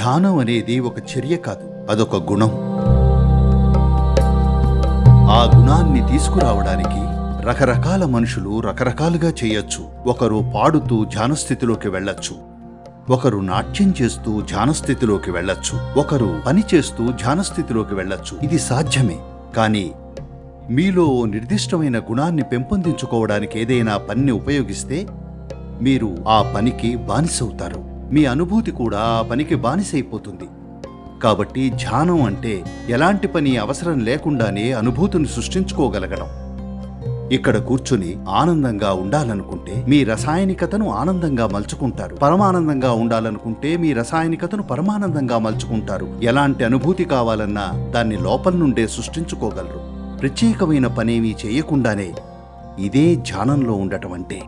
ధ్యానం అనేది ఒక చర్య కాదు అదొక గుణం. ఆ గుణాన్ని తీసుకురావడానికి రకరకాల మనుషులు రకరకాలుగా చేయొచ్చు. ఒకరు పాడుతూ ధ్యానస్థితిలోకి వెళ్ళొచ్చు. ఒకరు నాట్యం చేస్తూ ధ్యానస్థితిలోకి వెళ్ళొచ్చు. ఒకరు పని చేస్తూ ధ్యానస్థితిలోకి వెళ్ళొచ్చు. ఇది సాధ్యమే. కానీ మీలో ఓ నిర్దిష్టమైన గుణాన్ని పెంపొందించుకోవడానికి ఏదైనా పనిని ఉపయోగిస్తే మీరు ఆ పనికి బానిసవుతారు. మీ అనుభూతి కూడా ఆ పనికి బానిసైపోతుంది. కాబట్టి ధ్యానం అంటే ఎలాంటి పని అవసరం లేకుండానే అనుభూతిని సృష్టించుకోగలగడం. ఇక్కడ కూర్చుని ఆనందంగా ఉండాలనుకుంటే మీ రసాయనికతను ఆనందంగా మలుచుకుంటారు. పరమానందంగా ఉండాలనుకుంటే మీ రసాయనికతను పరమానందంగా మలుచుకుంటారు. ఎలాంటి అనుభూతి కావాలన్నా దాన్ని లోపల నుండే సృష్టించుకోగలరు. ప్రత్యేకమైన పనేమీ చేయకుండానే ఇదే ధ్యానంలో ఉండటం అంటే.